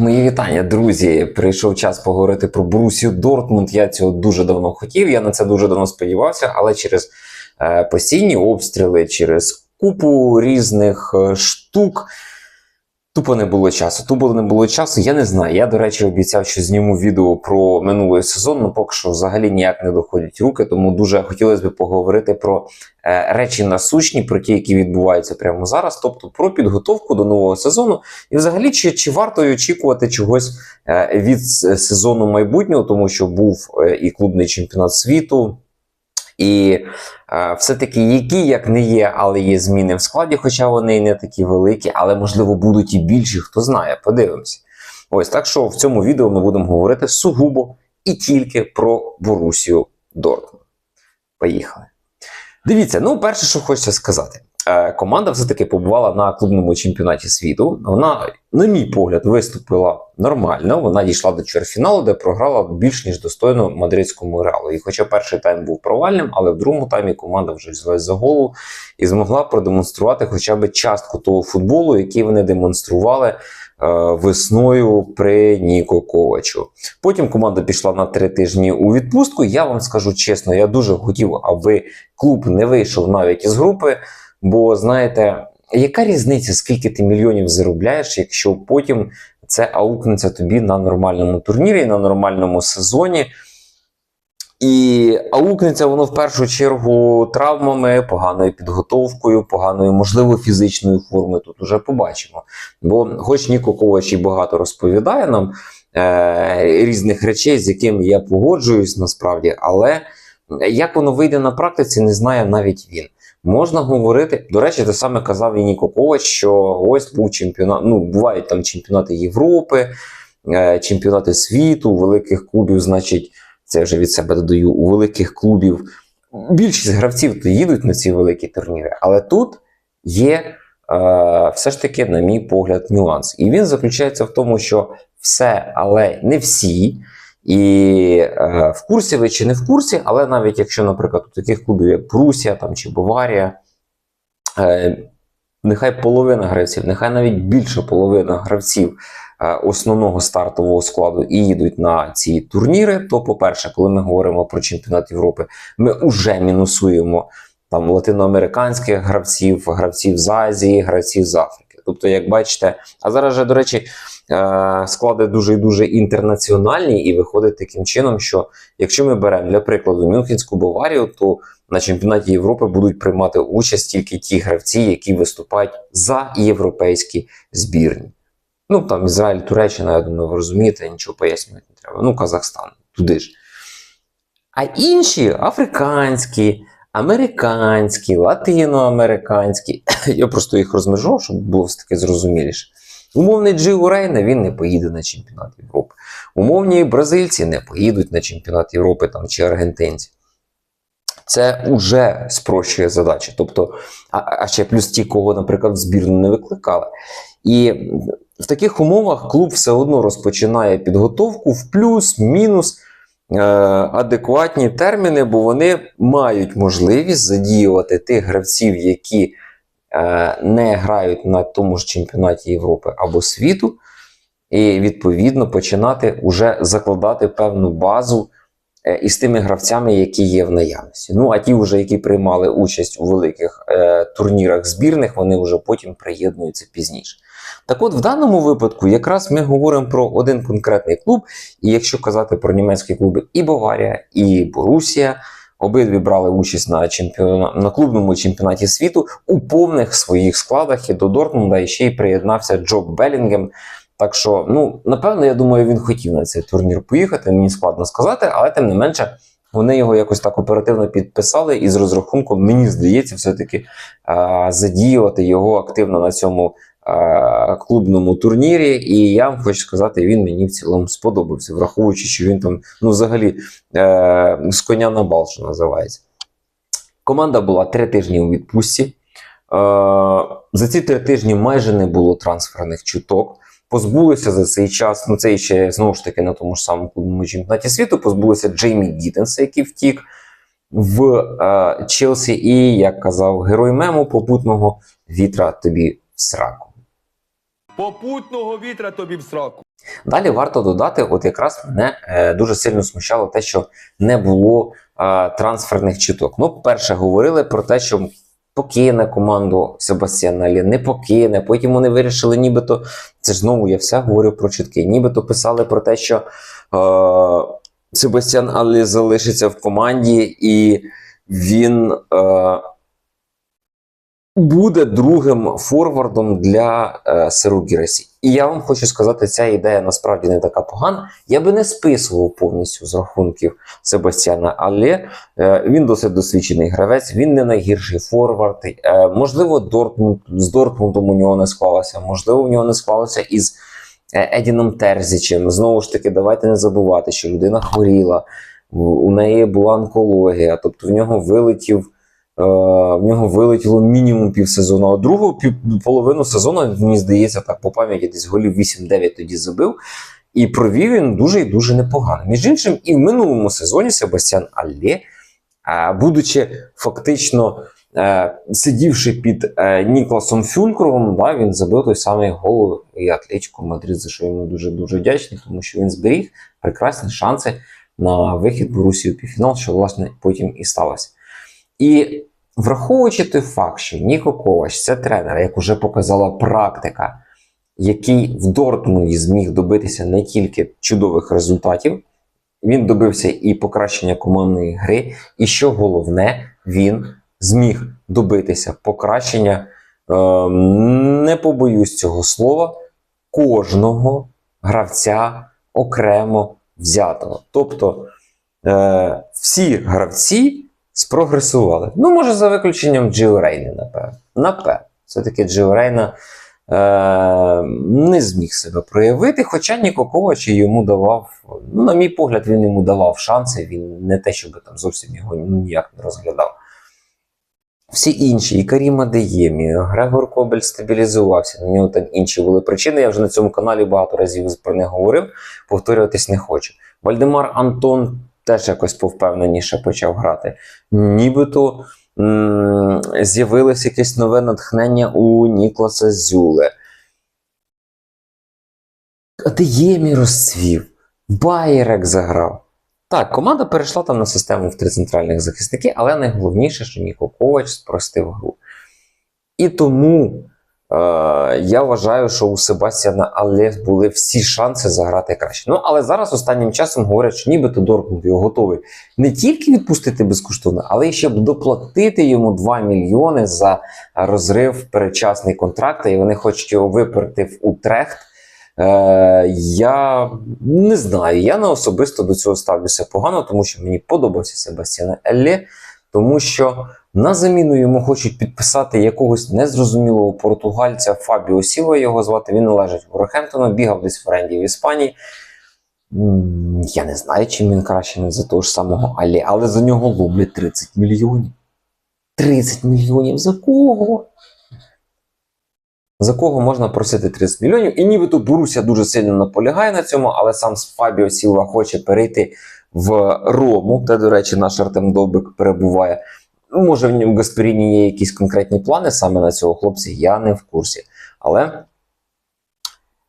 Мої вітання, друзі. Прийшов час поговорити про Борусію Дортмунд. Я цього дуже давно хотів. Я на це дуже давно сподівався, але через е, постійні обстріли, через купу різних е, штук. Тупо не було часу. Тупо не було часу. Я не знаю. Я, до речі, обіцяв, що зніму відео про минулий сезон, але поки що взагалі ніяк не доходять руки. Тому дуже хотілося б поговорити про е, речі насущні, про ті, які відбуваються прямо зараз, тобто про підготовку до нового сезону. І взагалі, чи, чи варто очікувати чогось е, від сезону майбутнього, тому що був е, і клубний чемпіонат світу. І е, все-таки які як не є, але є зміни в складі, хоча вони і не такі великі, але можливо будуть і більші, хто знає, подивимося. Ось так що в цьому відео ми будемо говорити сугубо і тільки про Борусію Дортмунд. Поїхали. Дивіться, ну перше, що хочеться сказати. Е, Команда все-таки побувала на клубному чемпіонаті світу. Вона, на мій погляд, виступила нормально. Вона дійшла до чвертьфіналу, де програла більш ніж достойно мадридському реалу. І хоча перший тайм був провальним, але в другому таймі команда вже взялась за голову і змогла продемонструвати хоча б частку того футболу, який вони демонстрували е, весною при Ніко Ковачу. Потім команда пішла на три тижні у відпустку. Я вам скажу чесно, я дуже хотів, аби клуб не вийшов навіть із групи. Бо знаєте, яка різниця, скільки ти мільйонів заробляєш, якщо потім це аукнеться тобі на нормальному турнірі, на нормальному сезоні. І аукнеться воно в першу чергу травмами, поганою підготовкою, поганою, можливо, фізичною формою. Тут уже побачимо. Бо, хоч Ніко Ковач і багато розповідає нам е, різних речей, з якими я погоджуюсь насправді, але як воно вийде на практиці, не знає навіть він. Можна говорити, до речі, те саме казав і Ніко що ось був чемпіонат. Ну, бувають там чемпіонати Європи, е, чемпіонати світу, великих клубів, значить, це вже від себе додаю, у великих клубів. Більшість гравців то їдуть на ці великі турніри, але тут є е, все ж таки, на мій погляд, нюанс. І він заключається в тому, що все, але не всі. І е, в курсі ви чи не в курсі, але навіть якщо, наприклад, у таких клубів, як Прусія там, чи Баварія, е, нехай половина гравців, нехай навіть більше половина гравців е, основного стартового складу і їдуть на ці турніри, то, по-перше, коли ми говоримо про чемпіонат Європи, ми вже мінусуємо там латиноамериканських гравців, гравців з Азії, гравців з Африки. Тобто, як бачите, а зараз же, до речі, е, склади дуже і дуже інтернаціональні, і виходить таким чином, що якщо ми беремо для прикладу Мюнхенську Баварію, то на чемпіонаті Європи будуть приймати участь тільки ті гравці, які виступають за європейські збірні. Ну там Ізраїль, Туреччина, я думаю, ви розумієте, нічого пояснювати не треба. Ну, Казахстан, туди ж. А інші африканські, американські, латиноамериканські, я просто їх розмежував, щоб було все таки зрозуміліше. Умовний Джио Рейна він не поїде на чемпіонат Європи. Умовні бразильці не поїдуть на чемпіонат Європи там, чи аргентинці. Це вже спрощує задачі. Тобто, а, а ще плюс ті, кого, наприклад, в збірну не викликали. І в таких умовах клуб все одно розпочинає підготовку в плюс-мінус адекватні терміни, бо вони мають можливість задіювати тих гравців, які е, не грають на тому ж чемпіонаті Європи або світу, і відповідно починати вже закладати певну базу е, із тими гравцями, які є в наявності. Ну а ті, вже, які приймали участь у великих е, турнірах збірних, вони вже потім приєднуються пізніше. Так от, в даному випадку, якраз ми говоримо про один конкретний клуб, і якщо казати про німецькі клуби і Баварія, і Борусія, обидві брали участь на, чемпіона... на клубному чемпіонаті світу у повних своїх складах і до Дортмунда і ще й приєднався Джоб Белінгем. Так що, ну, напевно, я думаю, він хотів на цей турнір поїхати, мені складно сказати, але тим не менше. Вони його якось так оперативно підписали, і з розрахунком, мені здається, все-таки задіювати його активно на цьому клубному турнірі. І я вам хочу сказати, він мені в цілому сподобався, враховуючи, що він там ну, взагалі е, з коня на бал, що називається. Команда була три тижні у відпустці. Е, за ці три тижні майже не було трансферних чуток. Позбулися за цей час, ну це ще знову ж таки на тому ж самому клубному чемпіонаті світу. Позбулися Джеймі Гіттенса, який втік в е, Челсі, і як казав герой мему попутного вітра тобі в сраку. Попутного вітра тобі в сраку. Далі варто додати, от якраз мене е, дуже сильно смущало те, що не було е, трансферних чуток. Ну, перше, говорили про те, що покине команду Себастьян Алі, не покине. Потім вони вирішили, нібито це ж знову я все говорю про чутки. Нібито писали про те, що е, Себастьян Алі залишиться в команді, і він е, буде другим форвардом для е, Сиру Гірасі. І я вам хочу сказати, ця ідея насправді не така погана. Я би не списував повністю з рахунків Себастьяна, але е, він досить досвідчений гравець, він не найгірший форвард. Е, можливо, Дортмунд, з Дортмундом у нього не склалося, можливо, у нього не склалося із е, Едіном Терзічем. Знову ж таки, давайте не забувати, що людина хворіла, у неї була онкологія, тобто в нього вилетів. Е, В нього вилетіло мінімум півсезону, а другу пів, половину сезону, мені здається, так по пам'яті десь голів 8-9 тоді забив. І провів він дуже і дуже непогано. Між іншим, і в минулому сезоні Себастьян Алле, будучи фактично е, сидівши під е, Нікласом Фюлькровим, да, він забив той самий гол і Атлетико Мадрид, за що йому дуже дуже вдячний, тому що він зберіг прекрасні шанси на вихід Борусі у півфінал, що власне потім і сталося. І враховуючи той факт, що Ніко Ковач це тренер, як уже показала практика, який в Дортмунді зміг добитися не тільки чудових результатів, він добився і покращення командної гри, і що головне, він зміг добитися покращення, е, не побоюсь цього слова, кожного гравця окремо взятого. Тобто е, всі гравці спрогресували. Ну, може, за виключенням Джио Рейни, напевно. Напевно. Все-таки Джио Рейна е, не зміг себе проявити, хоча Ніко Ковач йому давав, ну, на мій погляд, він йому давав шанси, він не те, щоб там зовсім його ніяк не розглядав. Всі інші, і Каріма Деємі, Грегор Кобель стабілізувався. На нього там інші були причини. Я вже на цьому каналі багато разів про них говорив, повторюватись не хочу. Вальдемар Антон теж якось повпевненіше почав грати. Нібито з'явилось якесь нове натхнення у Нікласа Зюле. Деємі розцвів, Байерек заграв. Так, команда перейшла там на систему в три центральних захисники, але найголовніше, що Ніко Ковач спростив гру. І тому я вважаю, що у Себастьяна Але були всі шанси заграти краще. Ну, але зараз останнім часом говорять, що нібито Дортмунд його готовий не тільки відпустити безкоштовно, але й щоб доплатити йому 2 мільйони за розрив передчасний контракт, і вони хочуть його виперти в Утрехт. Е, я не знаю, я не особисто до цього ставлюся погано, тому що мені подобався Себастьян Еллі, тому що на заміну йому хочуть підписати якогось незрозумілого португальця Фабіо Сіва його звати. Він належить Ворохемптону, бігав десь в оренді в Іспанії. Я не знаю, чим він краще не за того ж самого Алі, але за нього ловлять 30 мільйонів. 30 мільйонів за кого? За кого можна просити 30 мільйонів? І нібито Боруся дуже сильно наполягає на цьому, але сам Фабіо Сілва хоче перейти в Рому, де, до речі, наш Артем Довбик перебуває. Ну, Може, в Гасперіні є якісь конкретні плани саме на цього хлопця, я не в курсі. Але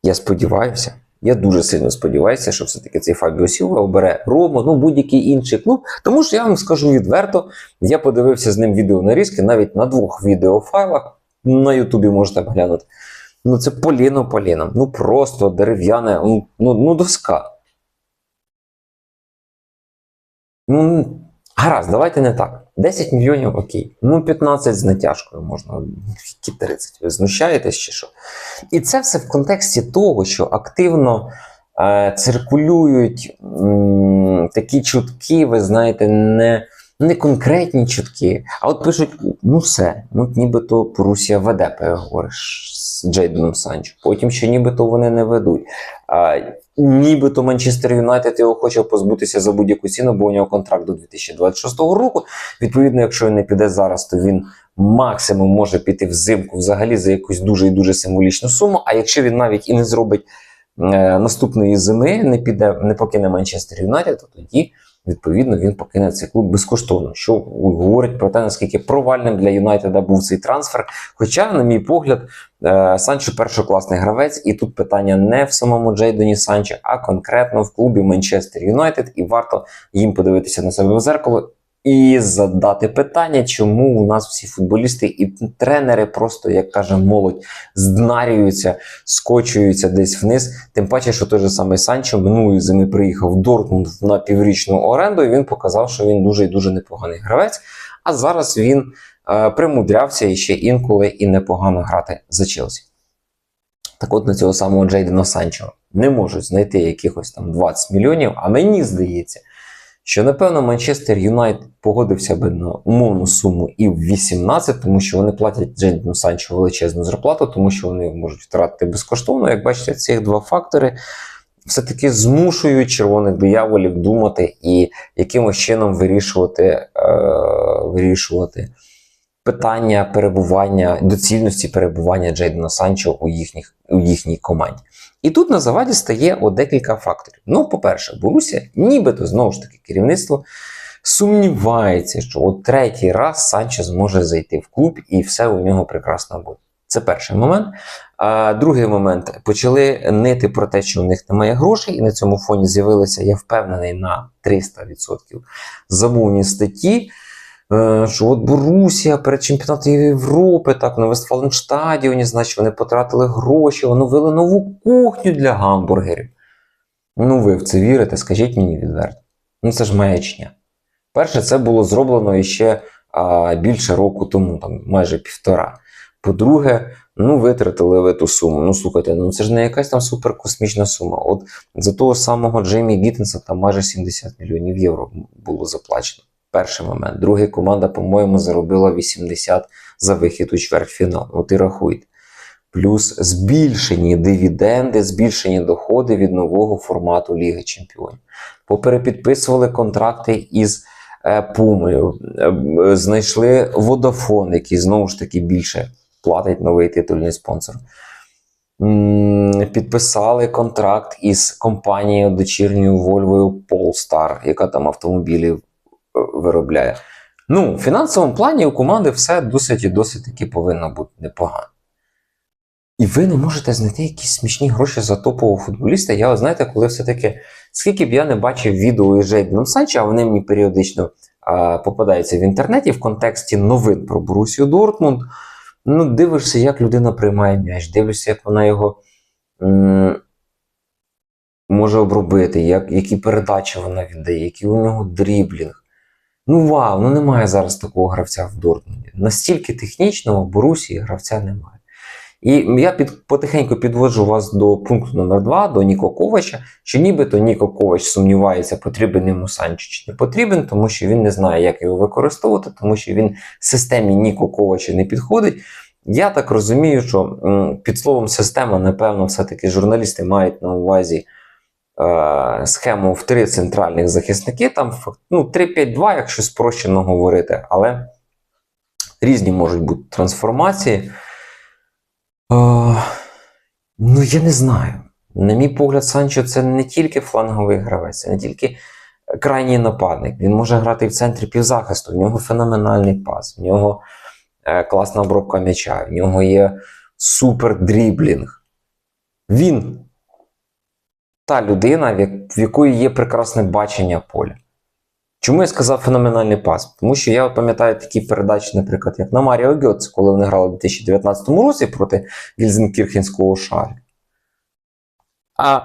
я сподіваюся, я дуже сильно сподіваюся, що все-таки цей Фабіо Сілва обере Рому, ну будь-який інший клуб. Тому що я вам скажу відверто, я подивився з ним відео нарізки навіть на двох відеофайлах. На Ютубі можете глянути. Ну, це поліно поліном. Ну просто дерев'яне, ну, ну, ну доска. Ну, гаразд, давайте не так. 10 мільйонів окей. Ну, 15 з натяжкою можна. Які 30. Ви знущаєтесь чи що? І це все в контексті того, що активно е, циркулюють м, такі чутки, ви знаєте, не, не конкретні чутки. А от пишуть: ну все, ну нібито Порусія веде переговори з Джейденом Санчо. Потім ще нібито вони не ведуть. А, нібито Манчестер Юнайтед його хоче позбутися за будь-яку ціну, бо у нього контракт до 2026 року. Відповідно, якщо він не піде зараз, то він максимум може піти взимку взагалі за якусь дуже і дуже символічну суму. А якщо він навіть і не зробить е, наступної зими, не піде, не покине Манчестер Юнайтед, то тоді відповідно він покине цей клуб безкоштовно, що говорить про те, наскільки провальним для Юнайтеда був цей трансфер. Хоча, на мій погляд, е, Санчо першокласний гравець, і тут питання не в самому Джейдоні Санчо, а конкретно в клубі Манчестер Юнайтед, і варто їм подивитися на себе в зеркало. І задати питання, чому у нас всі футболісти і тренери просто, як каже молодь, зднарюються, скочуються десь вниз. Тим паче, що той же самий Санчо минулої зими приїхав в Дортмунд на піврічну оренду, і він показав, що він дуже і дуже непоганий гравець. А зараз він е, примудрявся і ще інколи і непогано грати за Челсі. Так от на цього самого Джейдена Санчо не можуть знайти якихось там 20 мільйонів, а мені здається, що напевно Манчестер Юнайтед погодився би на умовну суму і в 18, тому що вони платять Джейдену Санчо величезну зарплату, тому що вони можуть втратити безкоштовно. Як бачите, ці два фактори все-таки змушують червоних дияволів думати і якимось чином вирішувати, е, вирішувати питання перебування, доцільності перебування Джейдена Санчо у, їхніх, у їхній команді. І тут на заваді стає от декілька факторів. Ну, по-перше, Борусія, нібито знову ж таки керівництво сумнівається, що от третій раз Санчо зможе зайти в клуб і все у нього прекрасно буде. Це перший момент. А другий момент почали нити про те, що у них немає грошей, і на цьому фоні з'явилися, я впевнений, на 300% замовні статті. Е, Що от Борусія перед чемпіонатом Європи, так на Вестфаленштадіоні, значить, вони потратили гроші, оновили нову кухню для гамбургерів. Ну, ви в це вірите, скажіть мені відверто. Ну, це ж маячня. Перше, це було зроблено іще а, більше року тому, там майже півтора. По-друге, ну витратили ви ту суму. Ну слухайте, ну це ж не якась там суперкосмічна сума. От за того самого Джеймі Гіттенса там майже 70 мільйонів євро було заплачено. Перший момент. Другий команда, по-моєму, заробила 80 за вихід у чвертьфінал. От і рахуйте. Плюс збільшені дивіденди, збільшені доходи від нового формату Ліги Чемпіонів. Поперепідписували контракти із е, Пумою, е, знайшли Vodafone, який знову ж таки більше платить новий титульний спонсор. Підписали контракт із компанією дочірньою Volvo Polestar, яка там автомобілі е, виробляє. Ну, в фінансовому плані у команди все досить і досить таки повинно бути непогано. І ви не можете знайти якісь смішні гроші за топового футболіста. Я, знаєте, коли все-таки, скільки б я не бачив відео із Джейденом Санчо, а вони мені періодично а, попадаються в інтернеті в контексті новин про Борусію Дортмунд. Ну, дивишся, як людина приймає м'яч, дивишся, як вона його м- може обробити, як, які передачі вона віддає, який у нього дріблінг. Ну вау, ну немає зараз такого гравця в Дортмунді. Настільки технічного в Борусії гравця немає. І я під, потихеньку підводжу вас до пункту номер 2 до Ніко Ковача, що нібито Ніко Ковач сумнівається, потрібен йому Санчо чи не потрібен, тому що він не знає, як його використовувати, тому що він системі Ніко Ковача не підходить. Я так розумію, що м, під словом система, напевно, все-таки журналісти мають на увазі е, схему в три центральних захисники, там ну, 3-5-2, якщо спрощено говорити, але різні можуть бути трансформації. Е, ну, я не знаю. На мій погляд, Санчо це не тільки фланговий гравець, це не тільки крайній нападник. Він може грати в центрі півзахисту, в нього феноменальний пас, в нього е, класна обробка м'яча, в нього є супер дріблінг. Він та людина, в як- якої є прекрасне бачення поля. Чому я сказав феноменальний пас? Тому що я пам'ятаю такі передачі, наприклад, як на Маріо Гьоц, коли вони грали у 2019 році проти Гільзенкірхенського шарі. А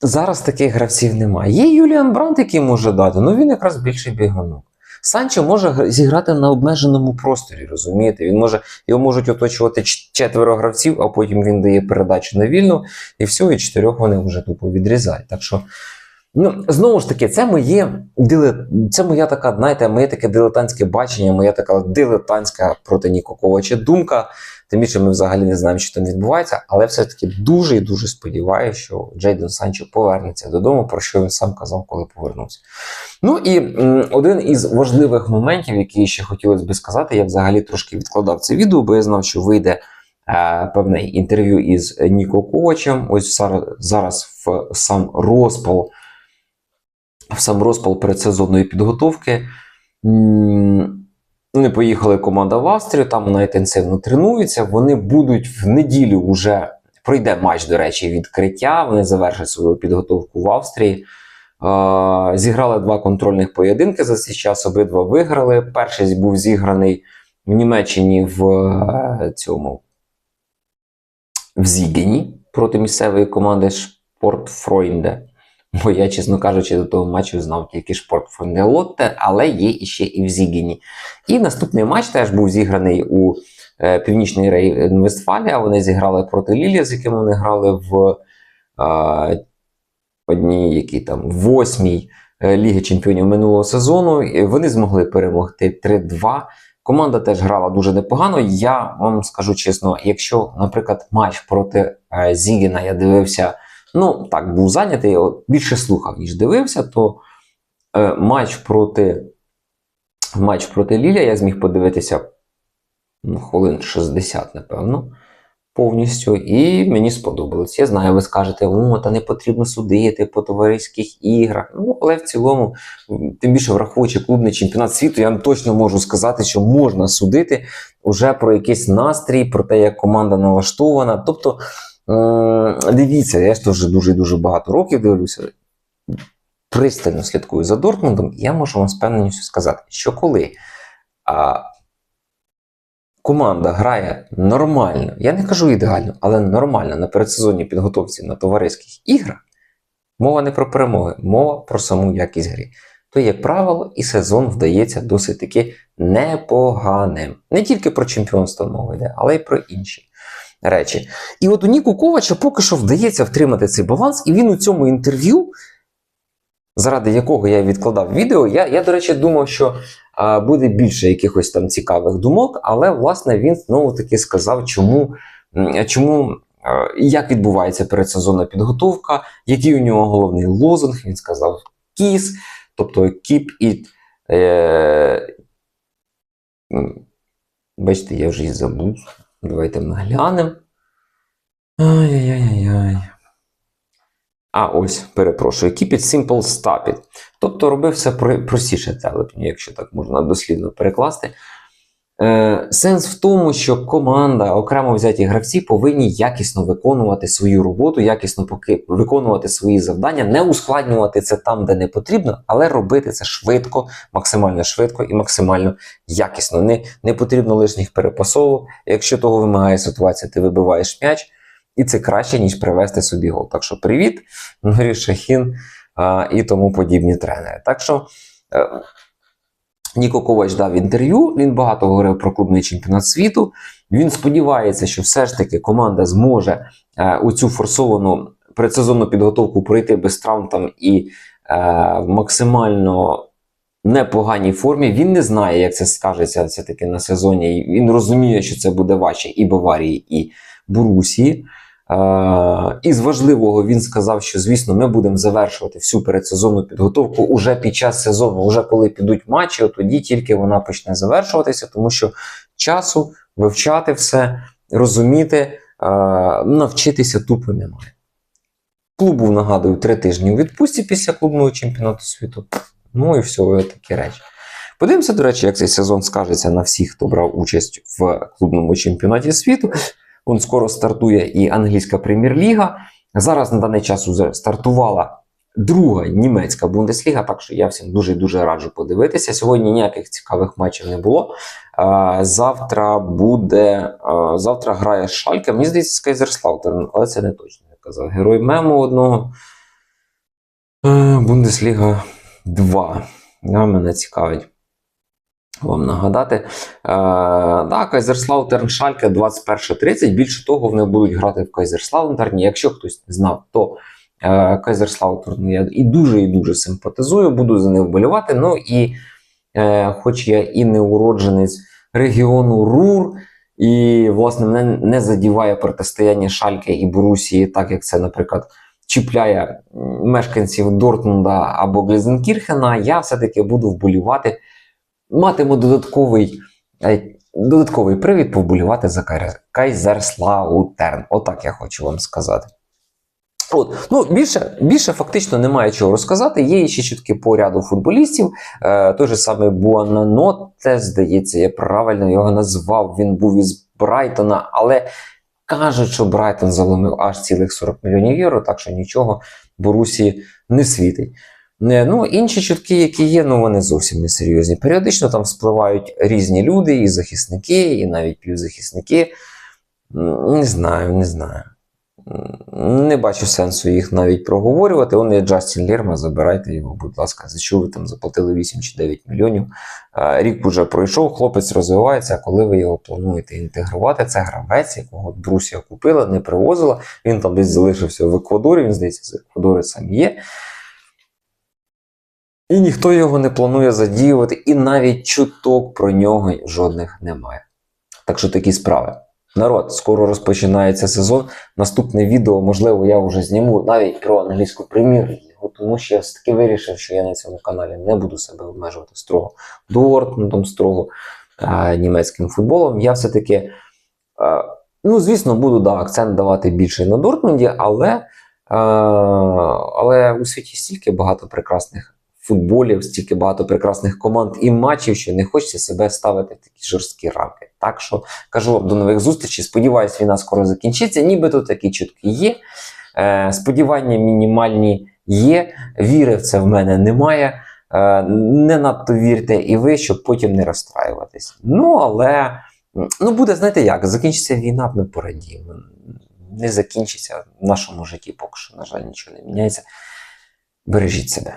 зараз таких гравців немає. Є Юліан Брант, який може дати, ну він якраз більший бігунок. Санчо може зіграти на обмеженому просторі, розумієте? Він може, його можуть оточувати четверо гравців, а потім він дає передачу на вільну, і все, і чотирьох вони вже тупо відрізають. Так що, ну, знову ж таки, це моє це моя така, знаєте, моє таке дилетантське бачення, моя така дилетантська проти Ніко Ковача думка. Тим більше ми взагалі не знаємо, що там відбувається, але все-таки дуже і дуже сподіваюся, що Джейден Санчо повернеться додому, про що він сам казав, коли повернувся. Ну і один із важливих моментів, який ще хотілося би сказати, я взагалі трошки відкладав це відео, бо я знав, що вийде е, певне інтерв'ю із Ніко Ковачем. Ось зараз, зараз в сам розпал в сам розпал передсезонної підготовки. Вони поїхали команда в Австрію, там вона інтенсивно тренується. Вони будуть в неділю вже пройде матч, до речі, відкриття. Вони завершать свою підготовку в Австрії. Зіграли два контрольних поєдинки за цей час. Обидва виграли. Перший був зіграний в Німеччині в е, цьому в Зігені проти місцевої команди Шпортфройнде. Бо я, чесно кажучи, до того матчу знав тільки Шпортфройнде Лотте, але є іще і в Зігені. І наступний матч теж був зіграний у е, Північній Рейн-Вестфалія. Вони зіграли проти Лілія, з яким вони грали в е, одній, якій там восьмій е, Ліги Чемпіонів минулого сезону. І вони змогли перемогти 3-2. Команда теж грала дуже непогано. Я вам скажу чесно, якщо, наприклад, матч проти е, Зігена я дивився, ну так, був зайнятий, більше слухав, ніж дивився, то е, матч проти матч проти Лілія я зміг подивитися ну, хвилин 60, напевно, повністю. І мені сподобалось. Я знаю, ви скажете, о, та не потрібно судити по товариських іграх. Ну, але в цілому, тим більше враховуючи клубний чемпіонат світу, я точно можу сказати, що можна судити вже про якийсь настрій, про те, як команда налаштована. Тобто, дивіться, я ж теж дуже дуже багато років дивлюся. Пристально слідкую за Дортмундом, і я можу вам з певністю сказати, що коли а, команда грає нормально, я не кажу ідеально, але нормально на передсезонній підготовці на товариських іграх, мова не про перемоги, мова про саму якість гри. То, як правило, і сезон вдається досить таки непоганим. Не тільки про чемпіонство мова йде, але й про інші речі. І от у Ніку Ковача поки що вдається втримати цей баланс, і він у цьому інтерв'ю, заради якого я відкладав відео, я, я до речі, думав, що а, буде більше якихось там цікавих думок, але власне він знову таки сказав, чому, чому як відбувається передсезонна підготовка, який у нього головний лозунг. Він сказав кіс, тобто keep it. Е, бачите, я вже і забув. Давайте ми глянемо. Ай-яй-яй-яй. А, ось, перепрошую, keep it simple, stop it. Тобто робив все про- простіше телепню, якщо так можна дослідно перекласти. Е, сенс в тому, що команда, окремо взяті гравці, повинні якісно виконувати свою роботу, якісно поки виконувати свої завдання, не ускладнювати це там, де не потрібно, але робити це швидко, максимально швидко і максимально якісно. Не, не потрібно лишніх перепасовок. Якщо того вимагає ситуація, ти вибиваєш м'яч, і це краще, ніж привести собі гол. Так що привіт, Нурі Шахін а, і тому подібні тренери. Так що. Е, Ніко Ковач дав інтерв'ю. Він багато говорив про клубний чемпіонат світу. Він сподівається, що все ж таки команда зможе е, у цю форсовану предсезонну підготовку пройти без травм там і е, максимально непоганій формі. Він не знає, як це скажеться все-таки на сезоні. Він розуміє, що це буде важче і Баварії, і Борусії. Е, Із важливого він сказав, що звісно, ми будемо завершувати всю передсезонну підготовку уже під час сезону, уже коли підуть матчі, тоді тільки вона почне завершуватися, тому що часу вивчати все, розуміти, е, навчитися тупо немає. Клубу, нагадую, три тижні у відпустці після клубного чемпіонату світу. Ну і все, такі речі. Подивимося, до речі, як цей сезон скажеться на всіх, хто брав участь в клубному чемпіонаті світу. Он скоро стартує і англійська прем'єр-ліга. Зараз на даний час уже стартувала друга німецька бундесліга, так що я всім дуже дуже раджу подивитися. Сьогодні ніяких цікавих матчів не було. Завтра буде. Завтра грає Шальке. Мені здається, з Кайзерслаутерн, але це не точно. Я казав. Герой мему одного. Е, Бундесліга 2. А, мене цікавить вам нагадати. Е, да, Кайзерслаутерн Шальке 21.30. Більше того, вони будуть грати в Кайзерслаутерні. Якщо хтось не знав, то е, Кайзерслаутерн я і дуже і дуже симпатизую, буду за них вболівати. Ну і е, хоч я і не уродженець регіону Рур, і, власне, мене не задіває протистояння Шальке і Борусії, так як це, наприклад, чіпляє мешканців Дортмунда або Глізенкірхена, я все-таки буду вболівати матиму додатковий, е, додатковий привід повболівати за Кайзерслаутерн. Отак я хочу вам сказати. От, ну, більше, більше фактично немає чого розказати. Є ще чутки по ряду футболістів. Е, той же самий Буананоте, здається, я правильно його назвав. Він був із Брайтона, але кажуть, що Брайтон заломив аж цілих 40 мільйонів євро, так що нічого Борусі не світить. Ну, інші чутки, які є, ну вони зовсім не серйозні. Періодично там спливають різні люди, і захисники, і навіть півзахисники. Не знаю, не знаю. Не бачу сенсу їх навіть проговорювати. Он є Джастін Лірма, забирайте його, будь ласка, за що ви там заплатили 8 чи 9 мільйонів. Рік уже пройшов, хлопець розвивається. А коли ви його плануєте інтегрувати, це гравець, якого Брусія купила, не привозила. Він там десь залишився в Еквадорі, він здається, з Еквадору сам є. І ніхто його не планує задіювати, і навіть чуток про нього жодних немає. Так що такі справи. Народ, скоро розпочинається сезон. Наступне відео, можливо, я вже зніму навіть про англійську прем'єр-лігу, тому що я все-таки вирішив, що я на цьому каналі не буду себе обмежувати строго Дортмундом, строго е, німецьким футболом. Я все-таки, е, ну, звісно, буду да, акцент давати більше на Дортмунді, але, е, але у світі стільки багато прекрасних футболів, стільки багато прекрасних команд і матчів, що не хочеться себе ставити в такі жорсткі рамки. Так що кажу вам до нових зустрічей. Сподіваюсь, війна скоро закінчиться. Нібито такі чутки є. Е, сподівання мінімальні є. Віри в це в мене немає. Е, не надто вірте і ви, щоб потім не розстраюватись. Ну, але ну, буде, знаєте як, закінчиться війна, ми порадіємо. Не закінчиться в нашому житті, поки що, на жаль, нічого не міняється. Бережіть себе.